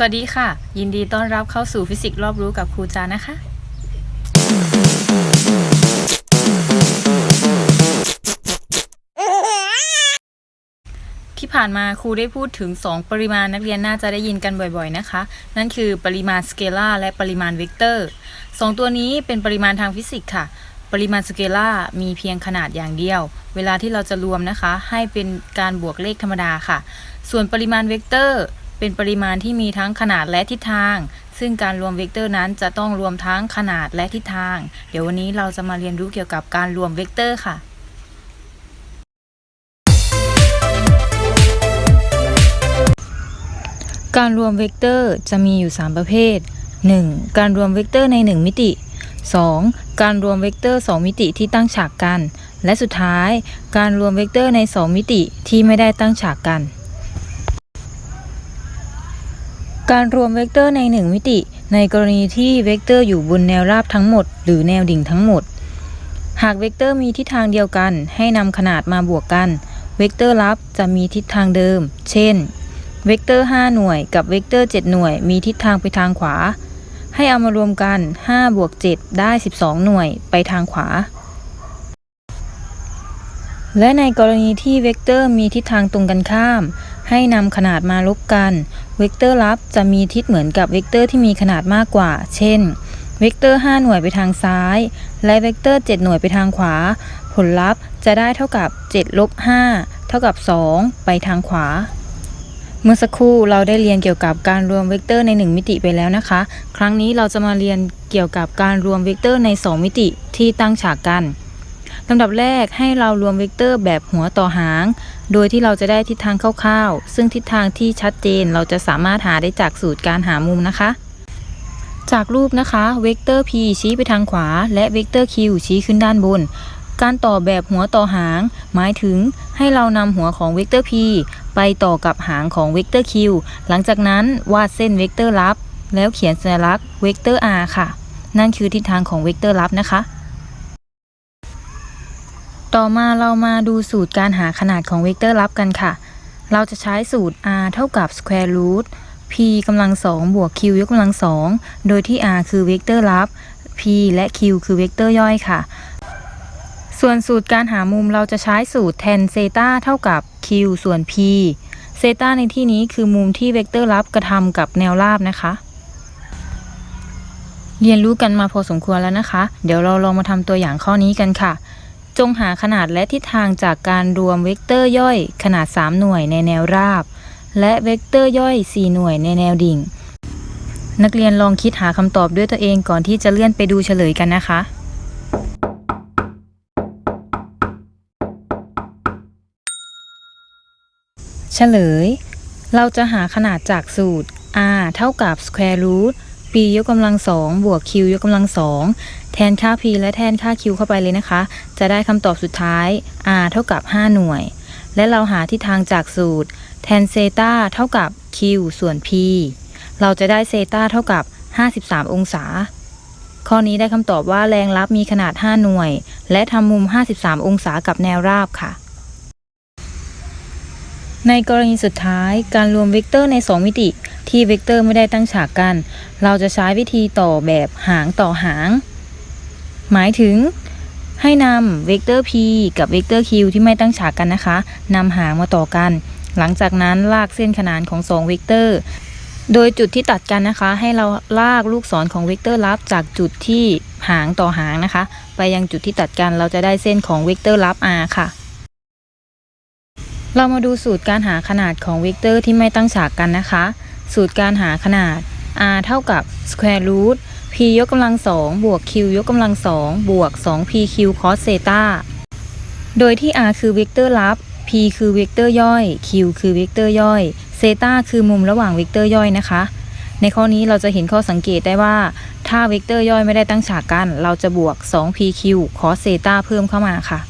สวัสดีค่ะ ยินดีต้อนรับเข้าสู่ฟิสิกส์รอบรู้กับครูจานะคะ ที่ผ่านมาครูได้พูดถึง 2 ปริมาณนักเรียนน่าจะได้ยินกันบ่อยๆนะคะ นั่นคือปริมาณสเกลาและปริมาณเวกเตอร์สองตัวนี้เป็นปริมาณทางฟิสิกส์ค่ะ ปริมาณสเกลามีเพียงขนาดอย่างเดียว เวลาที่เราจะรวมนะคะ ให้เป็นการบวกเลขธรรมดาค่ะ ส่วนปริมาณเวกเตอร์ เป็นปริมาณที่มีทั้งขนาดและทิศทาง ซึ่งการรวมเวกเตอร์นั้นจะต้องรวมทั้งขนาดและทิศทาง เดี๋ยววันนี้เราจะมาเรียนรู้เกี่ยวกับการรวมเวกเตอร์ค่ะการรวมเวกเตอร์จะมีอยู่ 3 ประเภท 1. การรวมเวกเตอร์ใน 1 มิติ 2. การรวมเวกเตอร์ 2 มิติที่ตั้งฉากกัน และสุดท้าย การรวมเวกเตอร์ใน 2 มิติที่ไม่ได้ตั้งฉากกัน การรวมเวกเตอร์ใน 1 มิติ ในกรณีที่เวกเตอร์อยู่บนแนวราบทั้งหมด หรือแนวดิ่งทั้งหมด หากเวกเตอร์มีทิศทางเดียวกัน ให้นำขนาดมาบวกกัน เวกเตอร์ลับจะมีทิศทางเดิม เช่น เวกเตอร์ 5 หน่วย กับเวกเตอร์ 7 หน่วย มีทิศทางไปทางขวา ให้เอามารวมกัน 5 บวก 7 ได้ 12 หน่วย ไปทางขวา และในกรณีที่เวกเตอร์มีทิศทางตรงกันข้าม ให้นำขนาดมาลบกันเวกเตอร์ลับจะมีทิศเหมือนกับเวกเตอร์ที่มีขนาดมากกว่า เช่น เวกเตอร์ 5 หน่วยไปทางซ้าย และเวกเตอร์ 7 หน่วยไปทางขวา ผลลัพธ์จะได้เท่ากับ7ลบ5เท่ากับ 2 ไปทางขวา เมื่อสักครู่เราได้เรียนเกี่ยวกับการรวมเวกเตอร์ใน 1 มิติไปแล้วนะคะ ครั้งนี้เราจะมาเรียนเกี่ยวกับการรวมเวกเตอร์ใน 2 มิติที่ตั้งฉากกันลำดับแรกให้เรารวมเวกเตอร์แบบหัวต่อหาง โดยที่เราจะได้ทิศทางคร่าวๆ ซึ่งทิศทางที่ชัดเจนเราจะสามารถหาได้จากสูตรการหามุมนะคะ จากรูปนะคะ เวกเตอร์ p ชี้ไปทางขวา และเวกเตอร์ q ชี้ขึ้นด้านบน การต่อแบบหัวต่อหาง หมายถึงให้เรานำหัวของเวกเตอร์ p ไปต่อกับหางของเวกเตอร์ q หลังจากนั้นวาดเส้นเวกเตอร์ลับ แล้วเขียนสัญลักษณ์เวกเตอร์ r ค่ะ นั่นคือทิศทางของเวกเตอร์ลับนะคะ ต่อมาเรามาดูสูตรการหาขนาดของเวกเตอร์ลับกันค่ะ เราจะใช้สูตร r เท่ากับ square root p กำลังสองบวก q ยกกำลังสองโดยที่ r คือเวกเตอร์ลับ p และ q คือเวกเตอร์ย่อยค่ะ ส่วนสูตรการหามุมเราจะใช้สูตร tan เซตาเท่ากับ q ส่วน p เซตาในที่นี้คือมุมที่เวกเตอร์ลับกระทำกับแนวราบนะคะ เรียนรู้กันมาพอสมควรแล้วนะคะ เดี๋ยวเราลองมาทำตัวอย่างข้อนี้กันค่ะ จงหาขนาดและทิศทางจากการรวมเวกเตอร์ย่อยขนาด 3 หน่วยในแนวราบ และเวกเตอร์ย่อย 4 หน่วยในแนวดิ่ง นักเรียนลองคิดหาคำตอบด้วยตัวเองก่อนที่จะเลื่อนไปดูเฉลยกันนะคะเฉลย เราจะหาขนาดจากสูตร r เท่ากับ square root p ยกกำลังสองบวก q ยกกำลังสอง ทนค่า p และแทนค่า q เข้าไปเลยนะคะ จะได้คำตอบสุดท้าย r เท่ากับ 5 หน่วย และเราหาทิศทางจากสูตร แทนเซตาเท่ากับ q ส่วน p เราจะได้เซตาเท่ากับ 53 องศา ข้อนี้ได้คำตอบว่าแรงลับมีขนาด 5 หน่วย และทำมุม 53 องศากับแนวราบค่ะในกรณีสุดท้ายการรวมเวกเตอร์ใน 2 มิติ ที่เวกเตอร์ไม่ได้ตั้งฉากกัน เราจะใช้วิธีต่อแบบหางต่อหาง หมายถึงให้นำเวกเตอร์ p กับเวกเตอร์ q ที่ไม่ตั้งฉากกันนะคะนำหางมาต่อกัน หลังจากนั้นลากเส้นขนานของ2เวกเตอร์ โดยจุดที่ตัดกันนะคะ ให้เราลากลูกศรของเวกเตอร์ลับ จากจุดที่หางต่อหางนะคะ ไปยังจุดที่ตัดกันเราจะได้เส้นของเวกเตอร์ลับ r ค่ะ เรามาดูสูตรการหาขนาดของเวกเตอร์ที่ไม่ตั้งฉากกันนะคะ สูตรการหาขนาด r เท่ากับ square root p ยกกำลังสองบวก q ยกกำลังสองบวก 2pq cos เซตาโดยที่ r คือเวกเตอร์ลับ p คือเวกเตอร์ย่อย q คือเวกเตอร์ย่อยเซตาคือมุมระหว่างเวกเตอร์ย่อยนะคะ ในข้อนี้เราจะเห็นข้อสังเกตได้ว่า ถ้าเวกเตอร์ย่อยไม่ได้ตั้งฉากกัน เราจะบวก 2pq cos เซตาเพิ่มเข้ามาค่ะ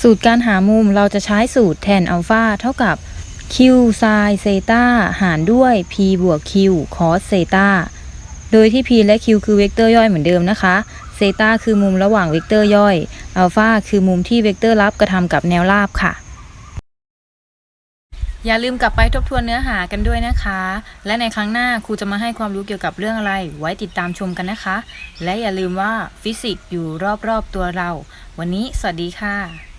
สูตรการหามุมเราจะใช้สูตรแทนอัลฟาเท่ากับ q sin เซตาหารด้วย p บวก q cos เซตาโดยที่ p และ q คือเวกเตอร์ย่อยเหมือนเดิมนะคะ เซตาคือมุมระหว่างเวกเตอร์ย่อย อัลฟาคือมุมที่เวกเตอร์ลับกระทำกับแนวราบค่ะ อย่าลืมกลับไปทบทวนเนื้อหากันด้วยนะคะ และในครั้งหน้าครูจะมาให้ความรู้เกี่ยวกับเรื่องอะไร ไว้ติดตามชมกันนะคะ และอย่าลืมว่าฟิสิกส์อยู่รอบๆตัวเรา วันนี้สวัสดีค่ะ